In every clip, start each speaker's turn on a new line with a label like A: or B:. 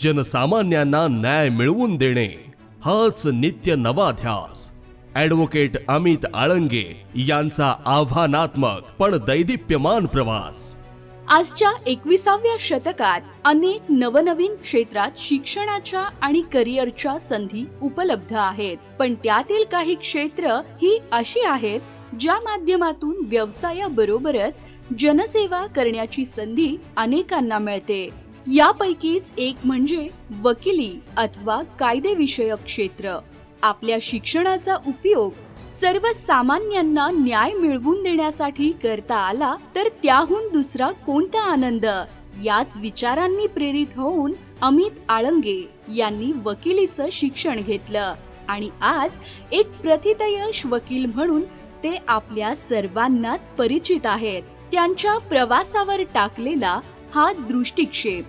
A: जनसामान्यांना न्याय मिळवून देणे हाच नित्य नवा ध्यास. ॲडव्होकेट अमित आळंगे यांचा आव्हानात्मक पण दैदिप्यमान प्रवास.
B: आजच्या एकविसाव्या शतकात अनेक नवनवीन क्षेत्रात शिक्षणाच्या आणि करिअरच्या संधी उपलब्ध आहेत. पण त्यातील काही क्षेत्र ही अशी आहेत ज्या माध्यमातून व्यवसायाबरोबरच जनसेवा करण्याची संधी अनेकांना मिळते. यापैकीच एक म्हणजे वकिली अथवा कायदेविषयक क्षेत्र. आपल्या शिक्षणाचा उपयोग सर्वसामान्यांना न्याय मिळवून देण्यासाठी करता आला तर त्याहून दुसरा कोणता आनंद? याच विचारांनी प्रेरित होऊन अमित आळंगे यांनी वकिलीचं शिक्षण घेतलं आणि आज एक प्रतितयश वकील म्हणून ते आपल्या सर्वांनाच परिचित आहेत. त्यांच्या प्रवासावर टाकलेला हा दृष्टिक्षेप.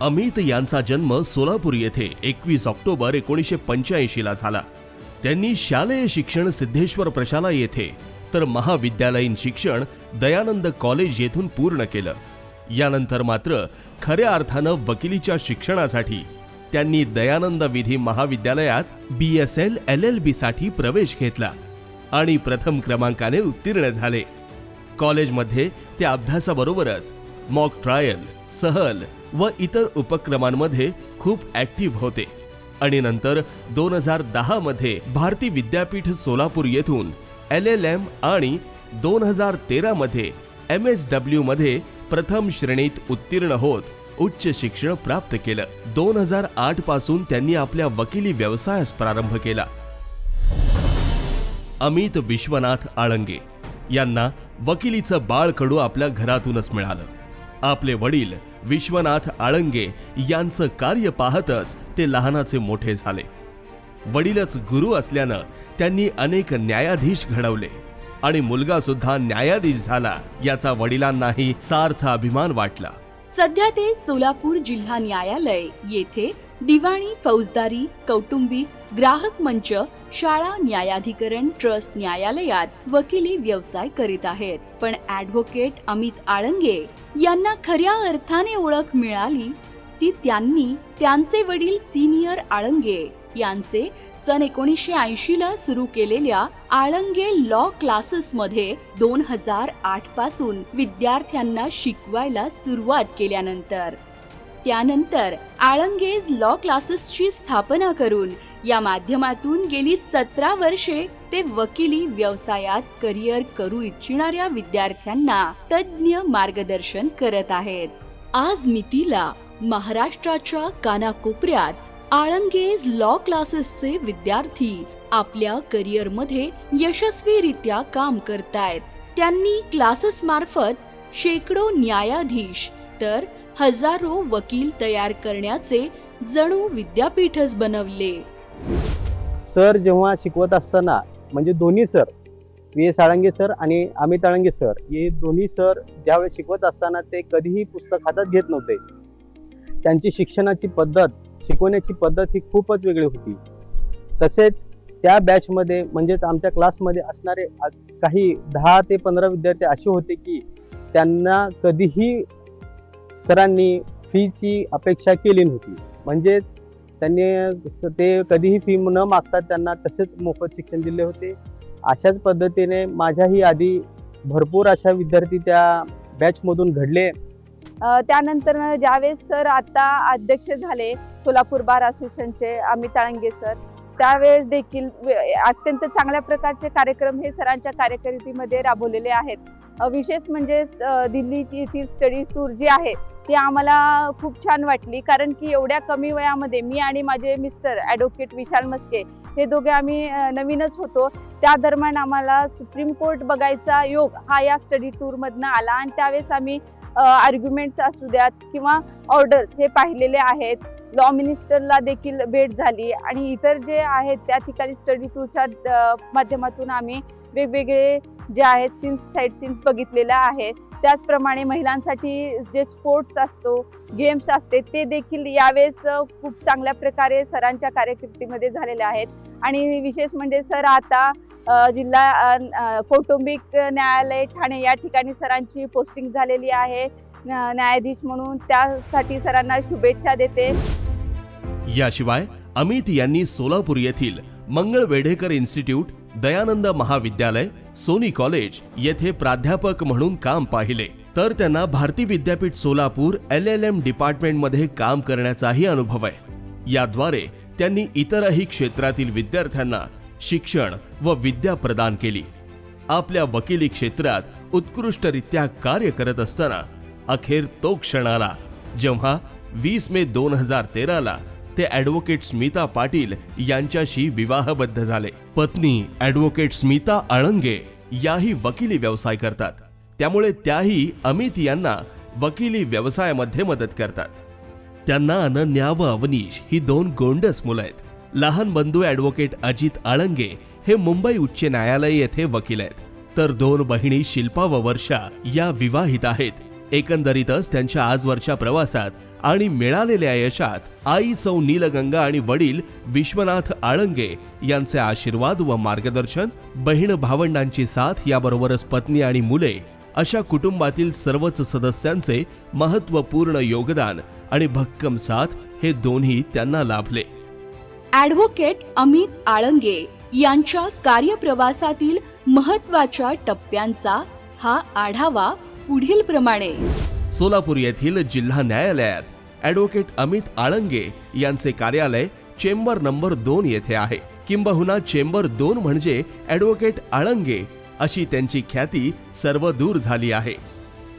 A: अमित यांचा जन्म सोलापूर येथे एकवीस ऑक्टोबर एकोणीसशे पंच्याऐंशी ला झाला. त्यांनी शालेय शिक्षण सिद्धेश्वर प्रशाला येथे तर महाविद्यालयीन शिक्षण दयानंद कॉलेज येथून पूर्ण केलं. यानंतर मात्र खऱ्या अर्थानं वकिलीच्या शिक्षणासाठी त्यांनी दयानंद विधी महाविद्यालयात B S L L L B साठी प्रवेश घेतला आणि प्रथम क्रमांकाने उत्तीर्ण झाले. कॉलेजमध्ये ते अभ्यासाबरोबरच मॉक ट्रायल सहल व इतर उपक्रमांमध्ये खूप ऍक्टिव्ह होते. आणि नंतर दोन हजार दहामध्ये भारती विद्यापीठ सोलापूर येथून एल एल एम आणि दोन हजार तेरामध्ये एम एस डब्ल्यूमध्ये प्रथम श्रेणीत उत्तीर्ण होत उच्च शिक्षण प्राप्त केलं. दोन हजार आठपासून त्यांनी आपल्या वकिली व्यवसायास प्रारंभ केला. अमित विश्वनाथ आळंगे यांना वकिलीचं बाळकडू आपल्या घरातूनच मिळालं. आपले वडील विश्वनाथ आळंगे यांचं कार्य पाहतच ते लहानाचे मोठे झाले. वडीलच गुरु असल्यानं त्यांनी अनेक न्यायाधीश घडवले आणि मुलगा सुद्धा न्यायाधीश झाला याचा वडिलांनाही सार्थ अभिमान वाटला.
B: सध्या ते सोलापूर जिल्हा न्यायालय येथे दिवाणी फौजदारी कौटुंबिक ग्राहक मंच शाळा न्यायाधिकरण ट्रस्ट न्यायालयात वकिली व्यवसाय करीत आहेत. पण ॲडव्होकेट अमित आळंगे यांना खऱ्या अर्थाने ओळख मिळाली ती त्यांनी त्यांचे वडील सिनियर आळंगे यांचे सन एकोणीसशे ऐंशी ला सुरू केलेल्या आळंगे लॉ क्लासेस मध्ये दोन हजार आठपासून विद्यार्थ्यांना शिकवायला सुरुवात केल्यानंतर. त्यानंतर आळंगेज लॉ क्लासेसची स्थापना करून या माध्यमातून गेली सतरा वर्षे ते वकिली व्यवसायात करिअर करू इच्छिणाऱ्या विद्यार्थ्यांना तज्ज्ञ मार्गदर्शन करत आहेत. आज मितीला महाराष्ट्राच्या कानाकोपऱ्यात आळंगेज लॉ क्लासेसचे विद्यार्थी आपल्या करिअरमध्ये यशस्वीरित्या काम करतायत. त्यांनी क्लासेस मार्फत शेकडो न्यायाधीश तर हजारो वकील तयार करण्याचे जणू विद्यापीठच बनवले.
C: सर जेव्हा शिकवत असताना म्हणजे दोन्ही sir V S Alange sir आणि अमित आळंगे सर हे दोन्ही सर ज्यावेळेस शिकवत असताना ते कधीही पुस्तक हातात घेत नव्हते. त्यांची शिक्षणाची पद्धत शिकवण्याची पद्धत ही खूपच वेगळी होती. तसेच त्या बॅचमध्ये म्हणजेच आमच्या क्लासमध्ये असणारे काही दहा ते पंधरा विद्यार्थी असे होते की त्यांना कधीही सरांनी फीची अपेक्षा केली नव्हती. म्हणजेच त्यांनी ते कधीही फी न मागता त्यांना तसेच मोफत शिक्षण दिले होते. अशाच पद्धतीने माझ्याही आधी भरपूर अशा विद्यार्थी त्या बॅचमधून घडले.
D: त्यानंतर ज्यावेळेस सर आता अध्यक्ष झाले सोलापूर बार असोसिएशनचे अमित आळंगे सर त्यावेळेस देखील अत्यंत चांगल्या प्रकारचे कार्यक्रम हे सरांच्या कार्यकिर्दीमध्ये राबवलेले आहेत. विशेष म्हणजे दिल्लीची येथील स्टडी टूर जी आहे ती आम्हाला खूप छान वाटली. कारण की एवढ्या कमी वयामध्ये मी आणि माझे मिस्टर ॲडव्होकेट विशाल मस्के हे दोघे आम्ही नवीनच होतो. त्या दरम्यान आम्हाला सुप्रीम कोर्ट बघायचा योग हा या स्टडी टूरमधनं आला आणि त्यावेळेस आम्ही आर्ग्युमेंट्स असू द्यात किंवा ऑर्डर्स हे पाहिलेले आहेत. लॉ मिनिस्टरला देखील भेट झाली आणि इतर जे आहेत त्या ठिकाणी स्टडी टूरच्या माध्यमातून आम्ही वेगवेगळे जे आहेत सीन्स साईड सीन्स बघितलेल्या आहेत. त्याचप्रमाणे महिलांसाठी जे स्पोर्ट्स असतो गेम्स असते ते देखील यावेळेस खूप चांगल्या प्रकारे सरांच्या कार्यकिर्दीमध्ये झालेले आहेत. आणि विशेष म्हणजे सर आता जिल्हा कौटुंबिक न्यायालय ठाणे या ठिकाणी सरांची पोस्टिंग झालेली आहे. न्यायाधीश म्हणून त्यासाठी सरांना शुभेच्छा देते.
A: याशिवाय अमित यांनी सोलापूर येथील मंगळ वेढेकर इन्स्टिट्यूट दयानंद महाविद्यालय सोनी कॉलेज येथे प्राध्यापक म्हणून काम पाहिले. तर त्यांना Bharati Vidyapeeth Solapur L L M डिपार्टमेंटमध्ये काम करण्याचाही अनुभव आहे. याद्वारे त्यांनी इतरही क्षेत्रातील विद्यार्थ्यांना शिक्षण व विद्या प्रदान केली. आपल्या वकिली क्षेत्रात उत्कृष्टरित्या कार्य करत असताना अखेर तो क्षण आला जेव्हा वीस मे दोन हजार तेराला ते ॲडव्होकेट स्मिता पाटील यांच्याशी विवाहबद्ध झाले. पत्नी ॲडव्होकेट स्मिता आळंगे याही वकिली व्यवसाय करतात. त्यामुळे त्याही अमित यांना वकिली व्यवसायामध्ये मदत करतात. त्यांना अनन्या व अवनीश ही दोन गोंडस मुलं आहेत. लहान बंधू ॲडव्होकेट अजित आळंगे हे मुंबई उच्च न्यायालय येथे वकील आहेत. तर दोन बहिणी शिल्पा व वर्षा या विवाहित आहेत. एकंदरीतच त्यांच्या आजवरच्या प्रवासात आणि मिळालेल्या यशात आई सौ नीलगंगा आणि वडील विश्वनाथ आळंगे यांचे आशीर्वाद व मार्गदर्शन बहीण भावंडांची साथ याबरोबरच पत्नी आणि मुले अशा कुटुंबातील सर्वच सदस्यांचे महत्त्वपूर्ण योगदान आणि भक्कम साथ हे दोन्ही त्यांना लाभले.
B: ॲडव्होकेट अमित आळंगे यांच्या कार्यप्रवासातील महत्त्वाच्या टप्प्यांचा हा आढावा पुढील प्रमाणे
A: सोलापूर येथील जिल्हा न्यायालयात ॲडव्होकेट अमित आळंगे यांचे कार्यालय चेंबर नंबर दोन येथे आहे. किंबहुना चेंबर दोन म्हणजे ॲडव्होकेट आळंगे अशी त्यांची ख्याती सर्वदूर झाली आहे.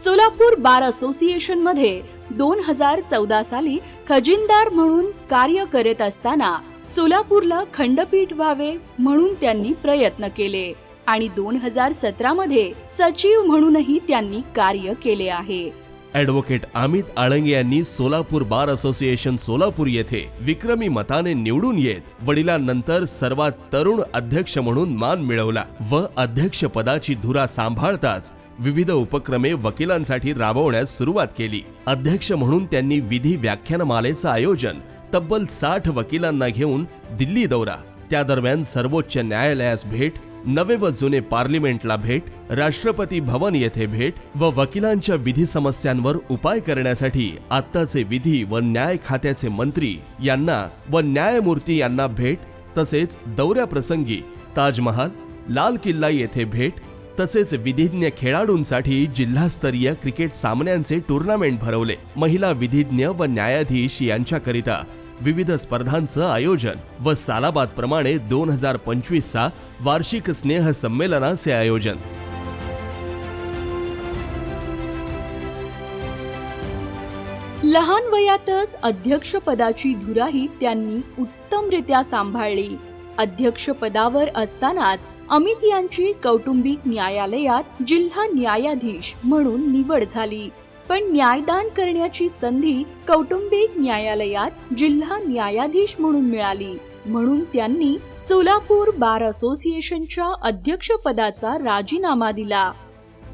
B: सोलापूर बार असोसिएशनमध्ये दोन हजार चौदा साली खजिनदार म्हणून कार्य करत असताना सोलापूरला खंडपीठ व्हावे म्हणून त्यांनी प्रयत्न केले. आणि दोन हजार सतरा मध्ये सचिव म्हणूनही त्यांनी कार्य केले आहे.
A: ॲडव्होकेट अमित आळंगे यांनी सोलापूर बार असोसिएशन सोलापूर येथे विक्रमी मताने निवडून येत वडिलांनंतर सर्वात तरुण अध्यक्ष म्हणून मान मिळवला व अध्यक्षपदाची धुरा सांभाळताच विविध उपक्रमे वकिलांसाठी राबवण्यास सुरुवात केली. अध्यक्ष म्हणून त्यांनी विधी व्याख्यानमालेचं आयोजन तब्बल साठ वकिलांना घेऊन दिल्ली दौरा. त्या दरम्यान सर्वोच्च न्यायालयास भेट नवे व जुने पार्लिमेंटला भेट राष्ट्रपती भवन येथे भेट व वकिलांच्या विधी समस्यांवर उपाय करण्यासाठी आत्ताचे विधी व न्याय खात्याचे मंत्री यांना व न्यायमूर्ती यांना भेट तसेच दौऱ्याप्रसंगी ताजमहाल लाल किल्ला येथे भेट तसेच विधिज्ञ खेळाडूंसाठी जिल्हास्तरीय क्रिकेट सामन्यांचे टुर्नामेंट भरवले. महिला विधिज्ञ व न्यायाधीश यांच्याकरिता विविध स्पर्धांचं आयोजन व सालाबाद प्रमाणे दोन हजार पंचवीसचा वार्षिक स्नेह संमेलनाचे आयोजन.
B: लहान वयातच अध्यक्षपदाची धुराही त्यांनी उत्तमरित्या सांभाळली. अध्यक्षपदावर असतानाच अमित यांची कौटुंबिक न्यायालयात जिल्हा न्यायाधीश म्हणून निवड झाली. पण न्यायदान करण्याची संधी कौटुंबिक न्यायालयात जिल्हा न्यायाधीश म्हणून मिळाली. म्हणून त्यांनी सोलापूर बार असोसिएशनच्या अध्यक्षपदाचा राजीनामा दिला.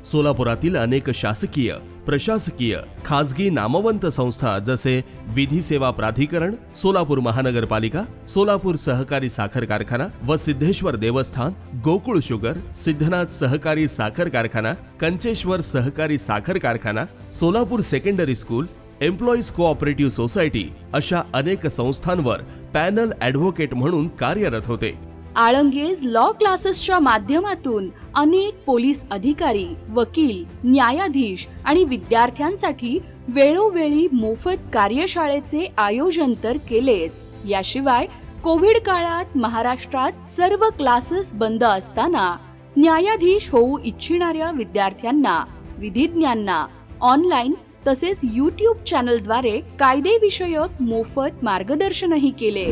A: सोलापुरातील अनेक शासकीय प्रशासकीय खाजगी नामवंत संस्था जसे विधी सेवा प्राधिकरण सोलापूर महानगरपालिका सोलापूर सहकारी साखर कारखाना व सिद्धेश्वर देवस्थान गोकुळ शुगर सिद्धनाथ सहकारी साखर कारखाना कंचेश्वर सहकारी साखर कारखाना Solapur secondary school employees cooperative society अशा अनेक संस्थांवर पॅनल ॲडव्होकेट म्हणून कार्यरत होते.
B: आळंगेज लॉ क्लासेसच्या माध्यमातून अनेक पोलीस अधिकारी वकील न्यायाधीश आणि विद्यार्थ्यांसाठी वेळोवेळी मोफत कार्यशाळेचे आयोजन तर केलेच. याशिवाय कोविड काळात महाराष्ट्रात सर्व क्लासेस बंद असताना न्यायाधीश होऊ इच्छिणाऱ्या विद्यार्थ्यांना विधिज्ञांना ऑनलाईन तसेच युट्यूब चॅनलद्वारे कायदेविषयक मोफत मार्गदर्शनही केले.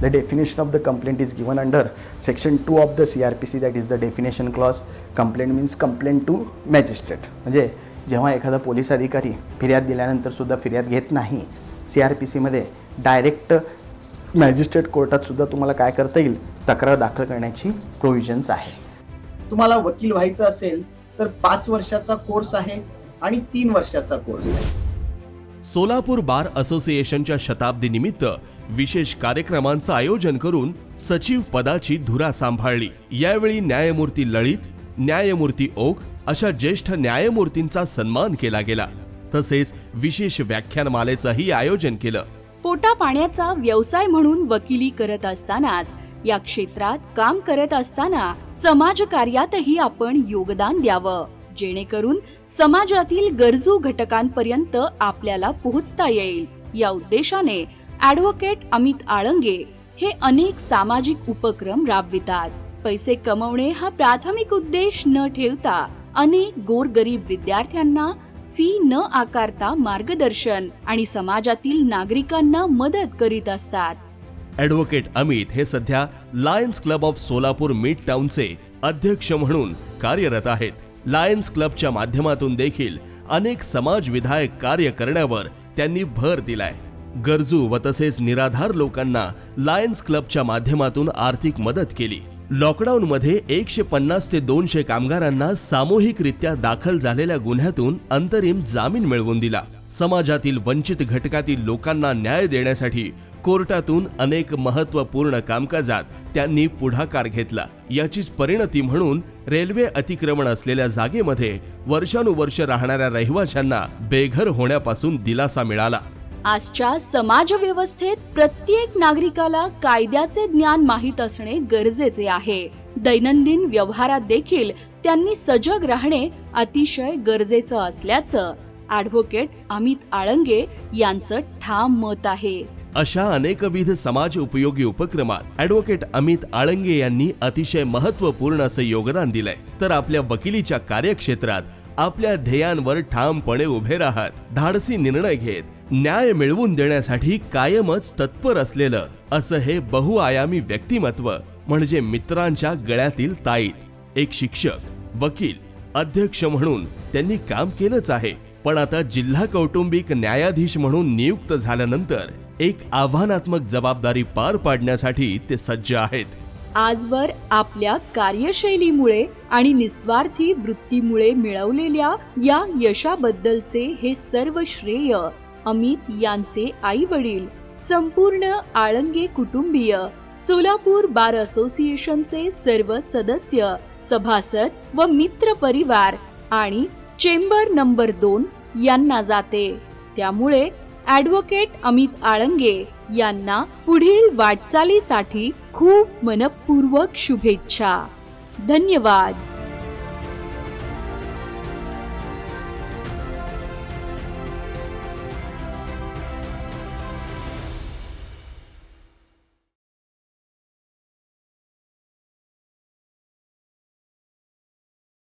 E: The definition of the complaint is given under section 2 of the CRPC that is the definition clause. Complaint means complaint to magistrate. म्हणजे जेव्हा एखादा पोलीस अधिकारी फिर्याद दिल्यानंतर सुद्धा फिर्याद घेत नाही सी आर पी सीमध्ये डायरेक्ट मॅजिस्ट्रेट कोर्टात सुद्धा तुम्हाला काय करता येईल तक्रार दाखल करण्याची प्रोव्हिजन्स आहे
F: तुम्हाला वकील व्हायचं असेल तर पाच वर्षाचा कोर्स आहे आणि तीन वर्षाचा कोर्स आहे
A: सोलापूर बार असोसिएशनच्या शताब्दी निमित्त विशेष कार्यक्रमांचं आयोजन करून सचिव पदाची धुरा सांभाळली. यावेळी न्यायमूर्ती लळित न्यायमूर्ती ओक अशा ज्येष्ठ न्यायमूर्तींचा सन्मान केला गेला. तसेच विशेष व्याख्यानमालेचंही आयोजन केलं.
B: पोटा पाण्याचा व्यवसाय म्हणून वकिली करत असतानाच या क्षेत्रात काम करत असताना समाजकार्यातही आपण योगदान द्यावं जेणेकरून समाजातील गरजू घटकांपर्यंत आपल्याला पोहोचता येईल. या उद्देशाने ॲडव्होकेट अमित आळंगे हे अनेक सामाजिक उपक्रम राबवितात. पैसे कमवणे हा प्राथमिक उद्देश न ठेवता अनेक गोरगरीब विद्यार्थ्यांना फी न आकारता मार्गदर्शन आणि समाजातील नागरिकांना मदत करीत असतात.
A: ॲडव्होकेट अमित हे सध्या Lions Club of Solapur mid टाउनचे अध्यक्ष म्हणून कार्यरत आहेत. लायन्स क्लबच्या माध्यमातून देखील अनेक समाजविधायक कार्य करण्यावर त्यांनी भर दिलाय. गरजू व तसेच निराधार लोकांना लायन्स क्लबच्या माध्यमातून आर्थिक मदत केली. लॉकडाऊनमध्ये एकशे पन्नास ते दोनशे कामगारांना सामूहिकरित्या दाखल झालेल्या गुन्ह्यातून अंतरिम जामीन मिळवून दिला. समाजातील वंचित घटकातील लोकांना न्याय देण्यासाठी कोर्टातून अनेक महत्त्वपूर्ण कामकाजात त्यांनी पुढाकार घेतला. याचीच परिणती म्हणून रेल्वे अतिक्रमण असलेल्या जागेमध्ये वर्षानुवर्ष राहणाऱ्या रहिवाशांना बेघर होण्यापासून दिलासा मिळाला.
B: आजच्या समाजव्यवस्थेत प्रत्येक नागरिकाला कायद्याचे ज्ञान माहीत असणे गरजेचे आहे. दैनंदिन व्यवहारात देखील त्यांनी सजग राहणे अतिशय गरजेचं असल्याचं ॲडव्होकेट अमित आळंगे यांचं ठाम मत आहे.
A: अशा अनेकविध समाज उपयोगी उपक्रमात ॲडव्होकेट अमित आळंगे यांनी अतिशय महत्त्वपूर्ण असं योगदान दिलंय. तर आपल्या वकिलीच्या कार्यक्षेत्रात आपल्या ध्येयांवर ठामपणे उभे राहत धाडसी निर्णय घेत न्याय मिळवून देण्यासाठी कायमच तत्पर असलेलं असं हे बहुआयामी व्यक्तिमत्व म्हणजे मित्रांच्या गळ्यातील ताईत. एक शिक्षक वकील अध्यक्ष म्हणून त्यांनी काम केलंच आहे. पण आता जिल्हा कौटुंबिक न्यायाधीश म्हणून नियुक्त झाल्यानंतर एक आव्हानात्मक जबाबदारी पार पाडण्यासाठी ते सज्ज आहेत.
B: आजवर आपल्या कार्यशैलीमुळे आणि निस्वार्थी वृत्तीमुळे मिळवलेल्या या यशाबद्दलचे हे सर्व श्रेय अमित यांचे आई वडील संपूर्ण आळंगे कुटुंबीय सोलापूर बार असोसिएशनचे सर्व सदस्य सभासद व मित्र परिवार आणि चेंबर नंबर दोन यांना जाते. त्यामुळे ॲडव्होकेट अमित आळंगे यांना पुढील वाटचालीसाठी खूप मनपूर्वक शुभेच्छा. धन्यवाद.